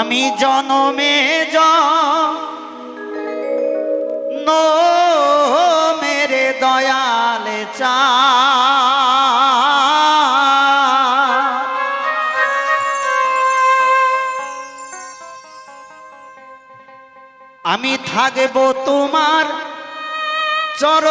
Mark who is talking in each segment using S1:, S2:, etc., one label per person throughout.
S1: আমি জনমে জন মেরে দয়াল চা আমি থাকব তোমার চর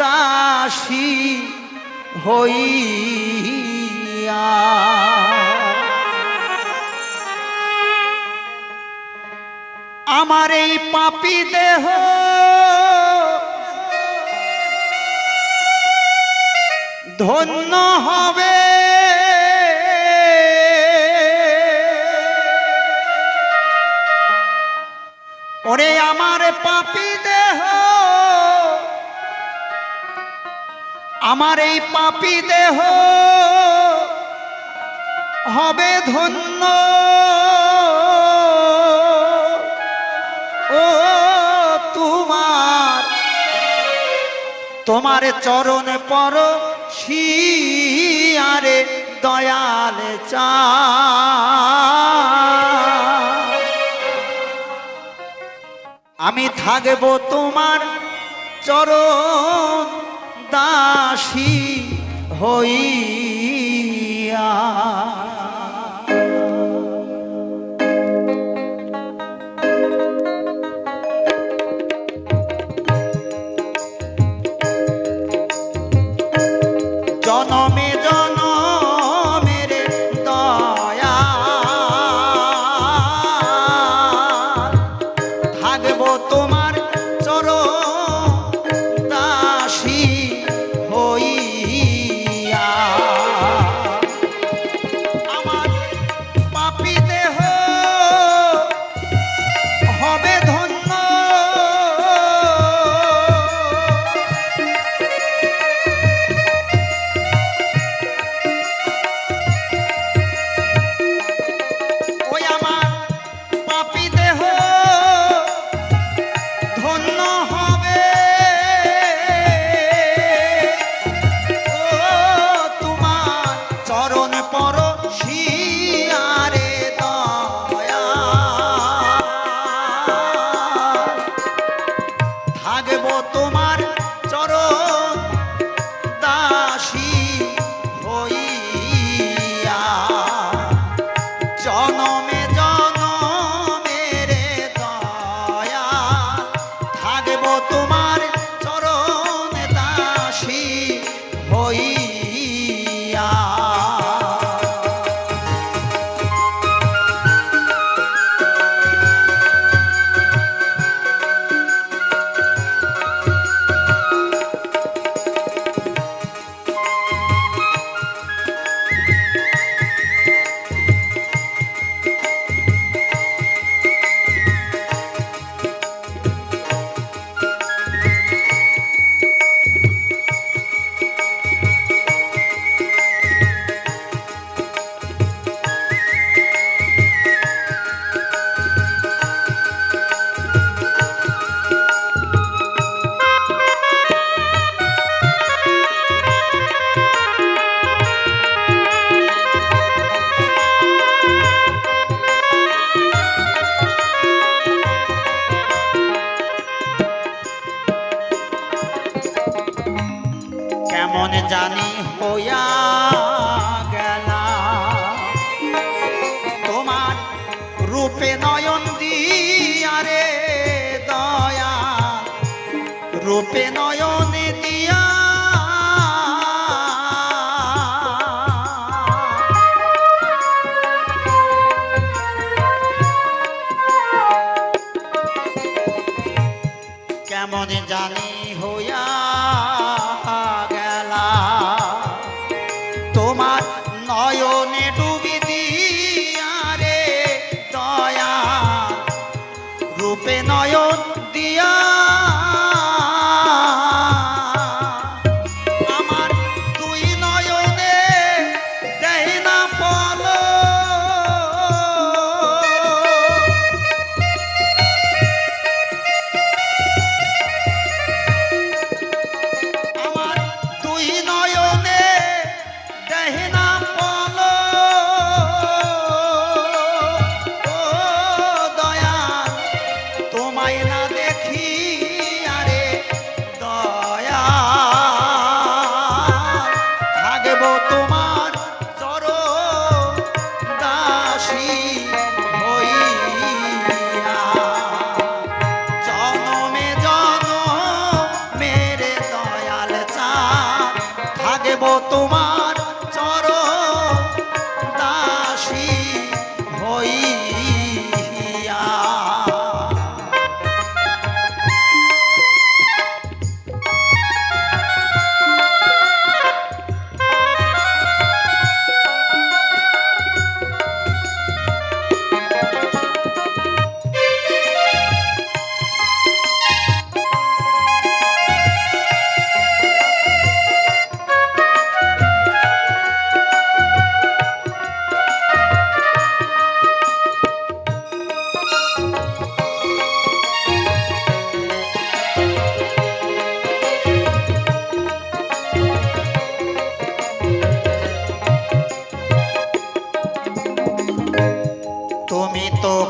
S1: দাসী হইয়া। আমার এই পাপি দেহ। ধন্য হবে। ওরে আমার পাপি দেহ। আমার এই পাপি দেহ। হবে ধন্য। তোমার চরণ পর শিয়ারে দয়াল চা। আমি থাকব তোমার চরণ দাসী হইয়া। রূপে নয়ন দিয়ারে দয়া। রূপে নয়ন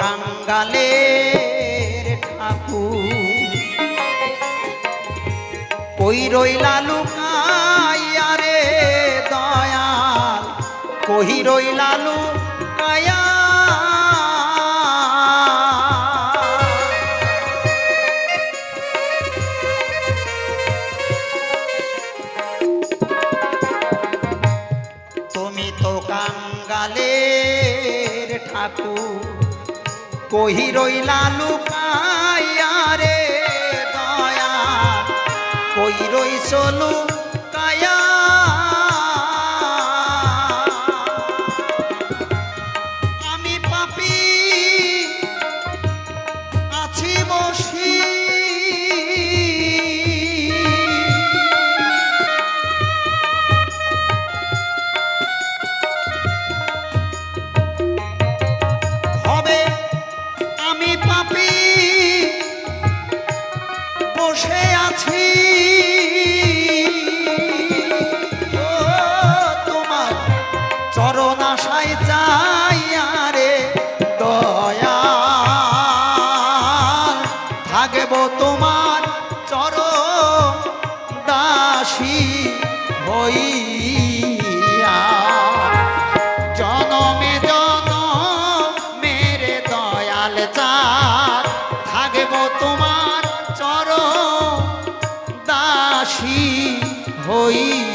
S1: কাঙ্গালের ঠাকুর। কই রইলা লুকাইয়া রে দয়াল কহি রইলা লুকাইয়া কহি রইলা লুকাইয়া রে দয়া কই রইছ লুকাইয়া চার থাকব তোমার চর দাসী হইয়া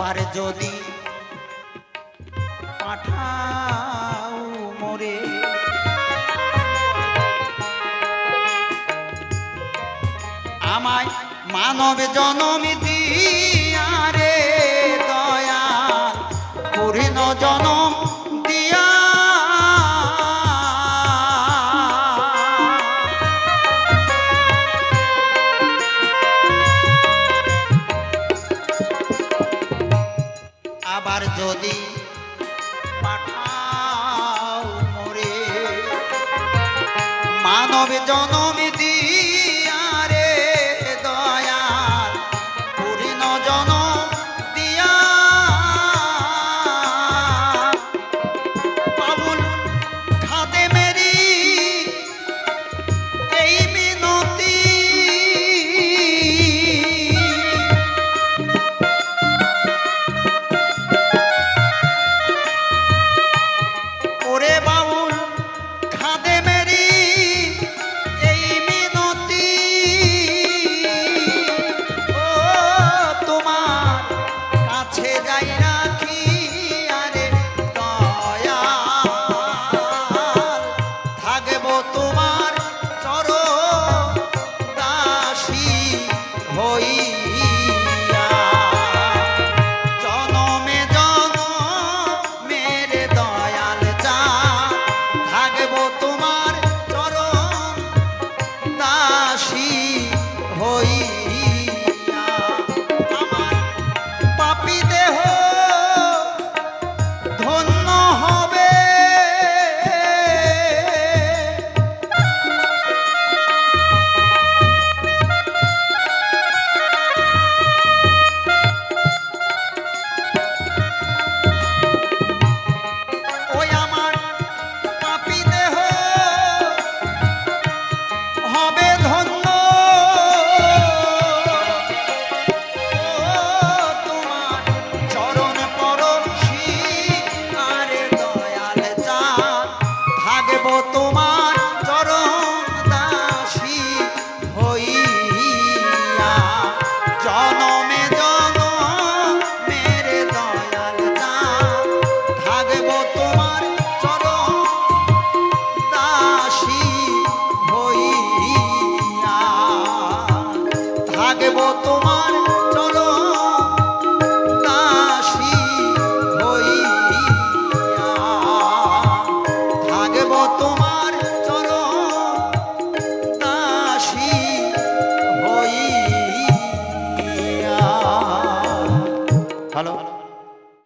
S1: আবার যদি পাঠাও মরে। আমায় মানব জনমিতি দিয়া রে দয়া পূর্ণ জনম জনম